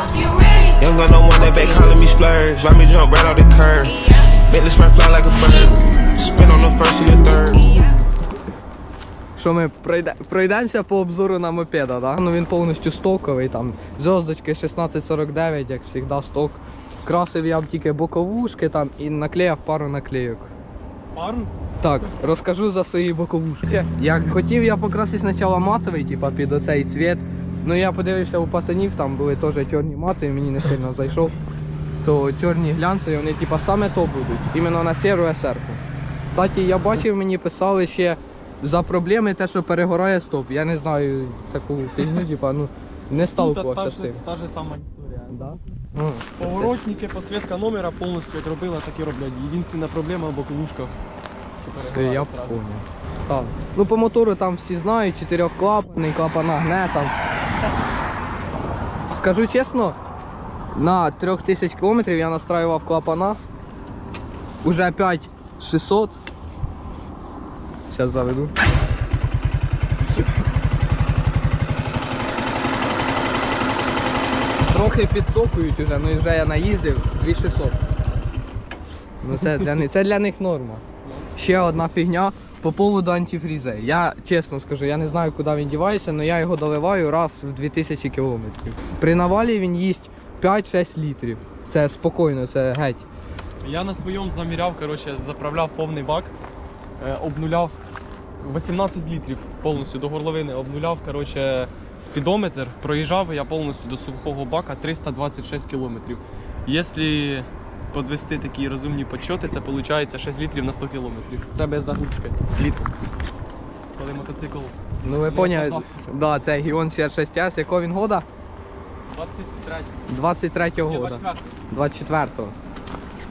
You don't got no one that back calling me splurge. Let me jump right off the curb. Make the sprint fly like a bird. Spin on the first and the third. Що ми пройде, пройдемося по обзору на мопеда, да? Ну він повністю стоковий, там зв'язочки 1649, як завжди сток. Красив я б тільки боковушки там і наклеїв пару наклейок. Пару? Так, розкажу за свої боковушки. Як хотів я покрасити спочатку матовий, типа під оцей цвіт. Ну я подивився у пацанів, там були теж чорні матові, мені не сильно зайшов. То чорні глянцеві, вони типа саме то будуть, іменно на сіру есерку. Кстати, я бачив, мені писали ще за проблеми те, що перегорає стоп. Я не знаю таку фігню, типа, ну не сталкувався з ж, тим. та же сама історія. Да? Ну, Поворотники, підсвітка номера повністю як робила, так і роблять. Єдина проблема в боковушках. що я зразу. Так. Ну по мотору там всі знають, чотирьохклапаний, клапана гне там. Скажу чесно, на 3000 км я настраював клапана. Уже 5600. Зараз заведу. Трохи підсокують уже, ну і вже я наїздив 2600. Ну це для них, це для них норма. Ще одна фігня по поводу антифріза. Я чесно скажу, я не знаю, куди він дівається, але я його доливаю раз в 2000 кілометрів. При навалі він їсть 5-6 літрів. Це спокійно, це геть. Я на своєму заміряв, коротше, заправляв повний бак, е, обнуляв 18 літрів повністю до горловини, обнуляв, коротше, спідометр, проїжджав я повністю до сухого бака 326 кілометрів. Якщо підвести такі розумні підсчоти, це виходить 6 літрів на 100 кілометрів. Це без заглушки. Літом. Коли мотоцикл Ну ви поняли, да, це Гіон CR6S, якого він года? 23 23-го года. 24 24-го.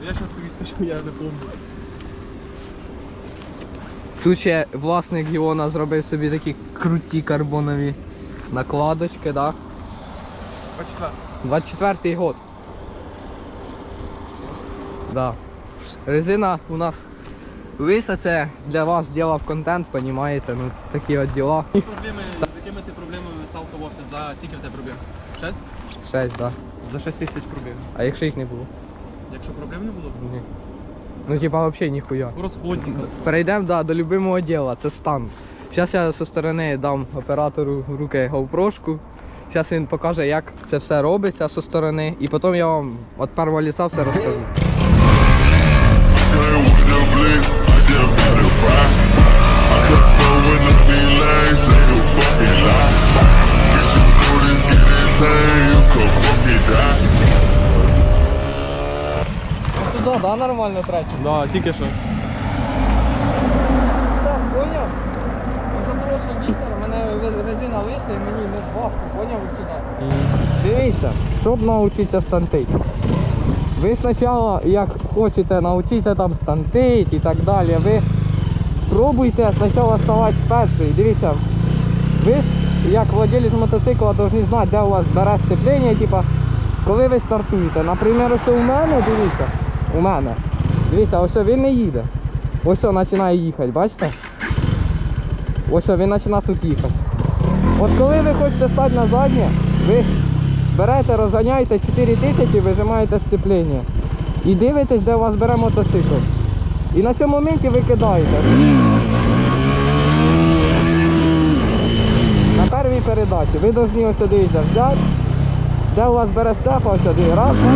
Я зараз тобі скажу, я не пам'ятаю. Тут ще власник Гіона зробив собі такі круті карбонові накладочки, да? 24 24-й год. Да. Резина у нас лиса, це для вас ділав контент, понімаєте, ну такі от діла. Проблеми, з якими ти проблемами сталкувався за скільки в тебе пробіг? 6? 6, да. За 6 тисяч пробіг. А якщо їх не було? Якщо проблем не було, Ні. Ну типа взагалі ніхуя. у розходниках. Перейдемо да, до любимого діла, це стан. Зараз я зі сторони дам оператору в руки GoPro-шку. Зараз він покаже, як це все робиться зі сторони. І потім я вам від першого ліса все розкажу. Play with the blick, I just got a fire. I could throw in the D-lanes, they a fucking lie. Guess you know this, get insane, you could fucking die. Туди, да, нормально третю. Да, тільки що. Так, поняв? За того, вітер, у мене резина лиса і мені не вбавку, поняв сюди. Дивіться, щоб навчитися стантити. Ви спочатку, як хочете навчитися там стантити і так далі, ви пробуйте спочатку ставати з. Дивіться, ви ж як владелець мотоцикла повинні знати, де у вас бере сцеплення, типа, коли ви стартуєте. Наприклад, ось у мене, дивіться, у мене. Дивіться, ось він не їде. Ось починає їхати, бачите? Ось він починає тут їхати. От коли ви хочете стати на заднє, ви берете, розганяєте 4 тисячі, вижимаєте сцеплення. І дивитесь, де у вас бере мотоцикл. І на цьому моменті ви кидаєте. На першій передачі ви повинні ось дивіться, взяти, де у вас бере сцепа, ось сюди. Раз, два,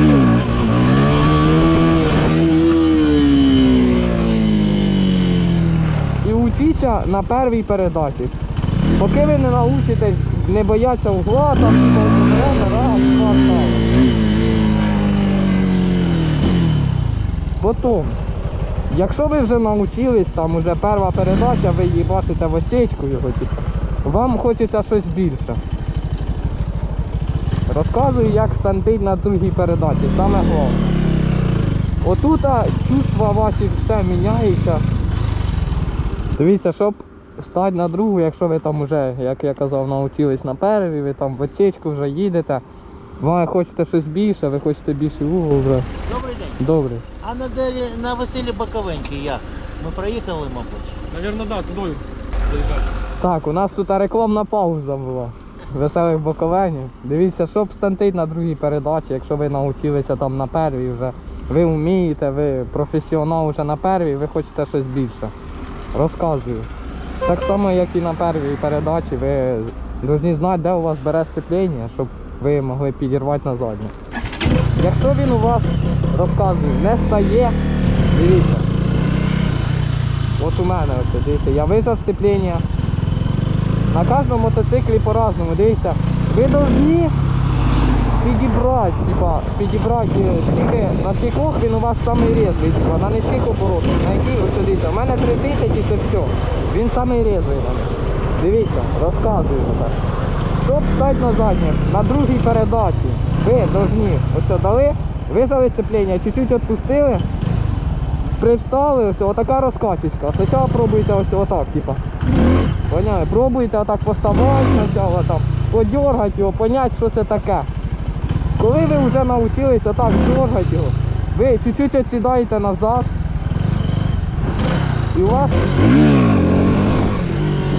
і вчіться на першій передачі. Поки ви не научитесь не бояться угла, там раз, два, якщо ви вже навчились, там уже перша передача, ви її бачите в отсечку його, вам хочеться щось більше. Розказую, як стантить на другій передачі, саме головне. Отут чувства ваші все міняється. Дивіться, щоб стати на другу, якщо ви там вже, як я казав, навчились на первій, ви там в отсечку вже їдете, ви хочете щось більше, ви хочете більший угол вже. Добрий день. Добре. А на, Дері- на Василі Боковеньки як? Ми проїхали, мабуть. Навірно, да, тудою заїжджати. Так, у нас тут рекламна пауза була. веселих боковенів. Дивіться, щоб стантить на другій передачі, якщо ви навчилися там на первій вже. Ви вмієте, ви професіонал вже на первій, ви хочете щось більше. Розказую. Так само, як і на первій передачі, ви повинні знати, де у вас бере сцепління, щоб ви могли підірвати на задню. Якщо він у вас, розказую, не стає, дивіться. От у мене ось, дивіться, я вижав сцепління. На кожному мотоциклі по-разному, дивіться, ви повинні підібрати, типа, підібрати, е, скільки, на скількох він у вас самий резвий, типа, на низьких оборотах, на який, ось дивіться, у мене 3000 це все. Він самий резвий. Дивіться, розказую так. Щоб стати на заднє, на другій передачі, ви повинні ось дали, вижали сцепління, чуть-чуть відпустили, привстали, ось отака розкачечка. Спочатку пробуйте ось отак, типа. Поняли? Пробуйте отак поставати спочатку, там, подергати його, поняти, що це таке. Коли ви вже навчились отак дергати його, ви чуть-чуть відсідаєте назад. І у вас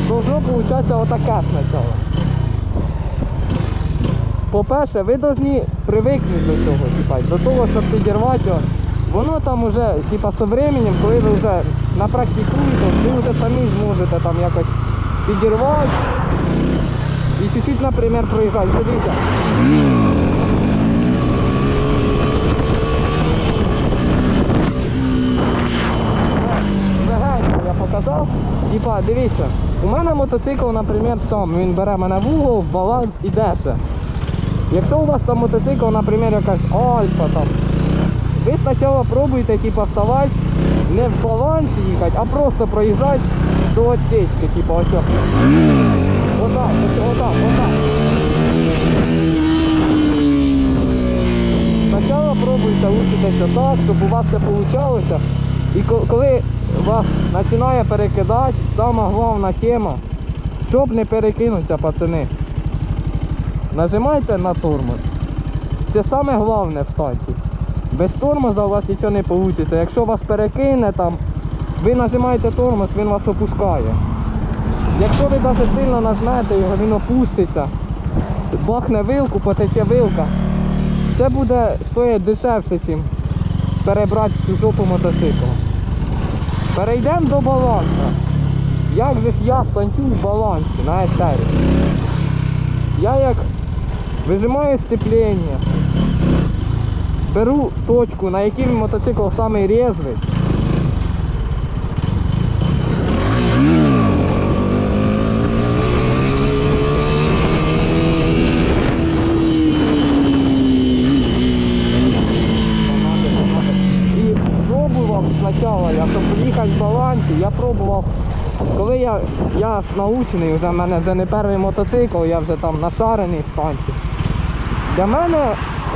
должно получатися отаке спочатку. По-перше, ви повинні привикнути до цього, типа, до того, щоб підірвати його. Воно там уже, типа, з временем, коли ви вже напрактикуєте, ви вже самі зможете там якось підірвати. І чуть-чуть, наприклад, проїжджати. Все, Дивіться. Легенько я показав. Типа, дивіться, у мене мотоцикл, наприклад, сам. Він бере мене в угол, в баланс і дете. Якщо у вас там мотоцикл, наприклад, якась Альфа там, ви спочатку пробуйте типа, ставати не в балансі їхати, а просто проїжджати до отсечки, типа ось. Отак, ось, отак, отак. Спочатку пробуйте учитися так, щоб у вас це вийшло. І коли вас починає перекидати, сама головна тема, щоб не перекинутися, пацани. Нажимайте на тормоз. Це саме головне в станці. Без тормоза у вас нічого не вийде. Якщо вас перекине там, ви нажимаєте тормоз, він вас опускає. Якщо ви навіть сильно нажмете його, він опуститься, бахне вилку, потече вилка. Це буде стоїть дешевше, ніж перебрати всю жопу мотоцикла. Перейдемо до балансу. Як же ж я станцю в балансі на есері? Я як вижимаю сцеплення, беру точку, на якій мотоцикл самий резвий. І пробував спочатку, я щоб їхати в балансі, я пробував. Коли я, я научений, вже в мене вже не перший мотоцикл, я вже там нашарений в станці. Для мене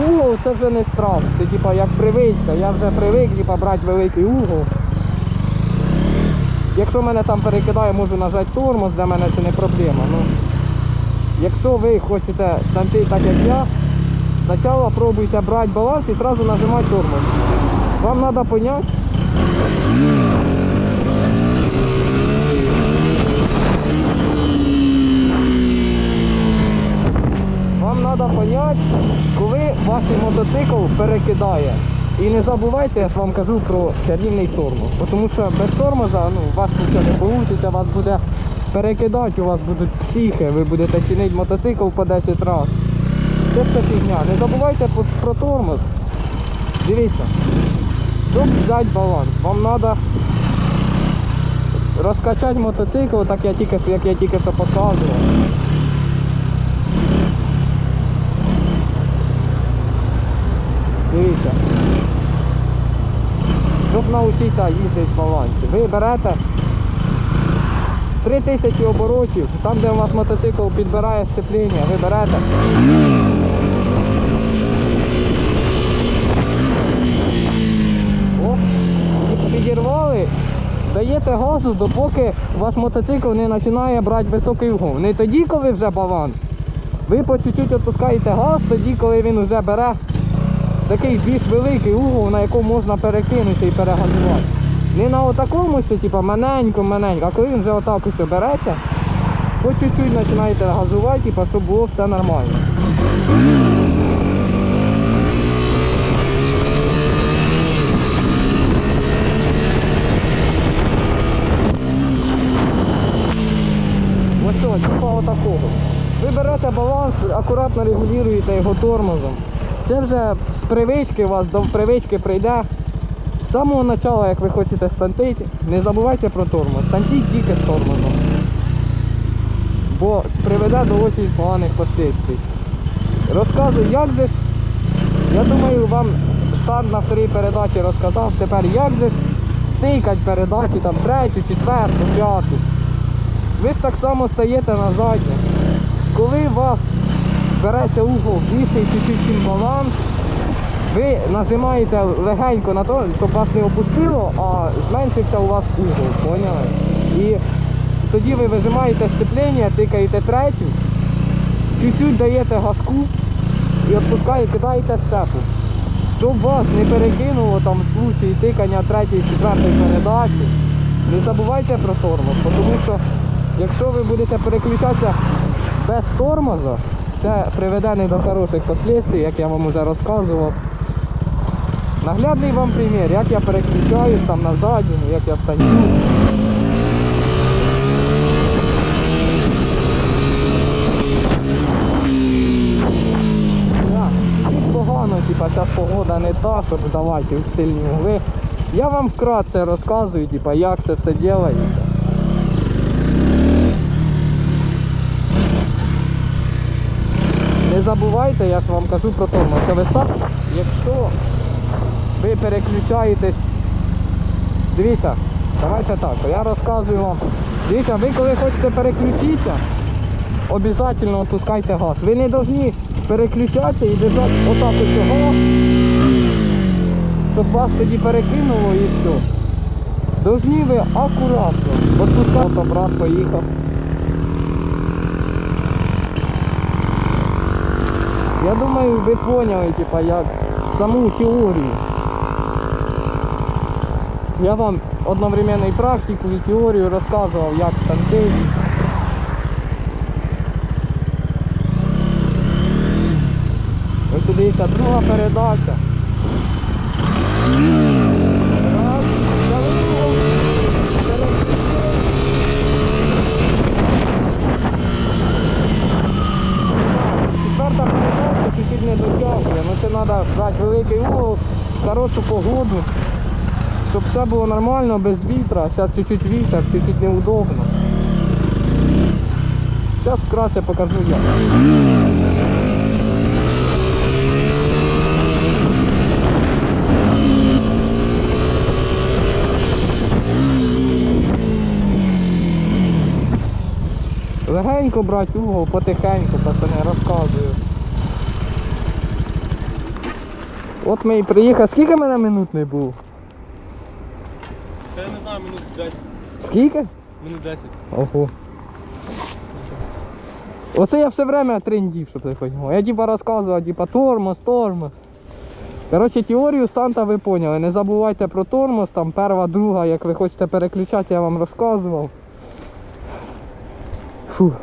угол це вже не страх, це типа як привичка, я вже привик типа, брати великий угол. Якщо мене там перекидає, можу нажати тормоз, для мене це не проблема. Ну, якщо ви хочете станти так як я, спочатку пробуйте брати баланс і одразу нажимати тормоз. Вам треба зрозуміти, Вам треба зрозуміти, коли ваш мотоцикл перекидає. І не забувайте, я ж вам кажу про чарівний тормоз. Тому що без тормоза ну, у вас нічого не вийде, вас буде перекидати, у вас будуть психи, ви будете чинити мотоцикл по 10 разів. Це все фігня. Не забувайте про, тормоз. Дивіться, щоб взяти баланс, вам треба розкачати мотоцикл, так я тільки як я тільки що показував. Дивіться. Щоб навчитися їздити в балансі. Ви берете 3000 оборотів, там де у вас мотоцикл підбирає сцепління, ви берете. Підірвали, даєте газу, допоки ваш мотоцикл не починає брати високий угол. Не тоді, коли вже баланс. Ви по чуть-чуть відпускаєте газ, тоді, коли він вже бере такий більш великий угол, на якому можна перекинутися і перегазувати. Не на отакому, типу, маненько, а коли він вже отак ось береться, по чуть-чуть починаєте газувати, типа, щоб було все нормально. Ось що, типа отакого. Ви берете баланс, акуратно регулюєте його тормозом. Це вже з привички у вас до привички прийде. З самого початку, як ви хочете стантити, не забувайте про тормоз. Стантіть тільки з тормозом. Бо приведе до дуже поганих последствий. Розказую, як же ж. Я думаю, вам стан на вторій передачі розказав. Тепер як же ж тикать передачі там третю, четверту, п'яту. Ви ж так само стаєте на заднє. Коли вас береться угол більший чуть-чуть, чим баланс, ви нажимаєте легенько на то, щоб вас не опустило, а зменшився у вас угол, поняли? І тоді ви вижимаєте сцеплення, тикаєте третю, чуть-чуть даєте газку і відпускаєте, кидаєте сцепу. Щоб вас не перекинуло там в случаї тикання третьої, четвертої передачі, не забувайте про тормоз, тому що якщо ви будете переключатися без тормоза, це приведе не до хороших послідствий, як я вам вже розказував. Наглядний вам примір, як я переключаюсь там на задньому, як я встаню. Да, погано, типа, зараз погода не та, щоб давати сильні угли. Я вам вкратце розказую, типа, як це все робиться. Забувайте, я ж вам кажу про тормоз. Став, якщо ви переключаєтесь, дивіться, давайте так, я розказую вам. Дивіться, ви коли хочете переключитися, обов'язково відпускайте газ. Ви не повинні переключатися і держати отак ось цього, щоб вас тоді перекинуло і все. Должні ви акуратно. Ото брат поїхав. Я думаю, ви поняли, типа, як саму теорію. Я вам одновременно і практику, і теорію розказував, як станки. Ось дивіться, друга передача. Раз, завели, переключили. Четверта передача чуть-чуть не дотягує, ну це треба брати великий угол, хорошу погоду, щоб все було нормально, без вітра. Зараз чуть-чуть вітер, чуть-чуть неудобно. Зараз вкратце покажу як. Легенько брати угол, потихеньку, пацани, розказую. От ми і приїхали. Скільки мене минут не було? Та я не знаю, минут 10. Скільки? Минут 10. Ого. Оце я все время трендів, щоб ти поняв. Я типа розказував, типа тормоз, тормоз. Коротше, теорію станта ви поняли. Не забувайте про тормоз, там перша, друга, як ви хочете переключати, я вам розказував. Фух.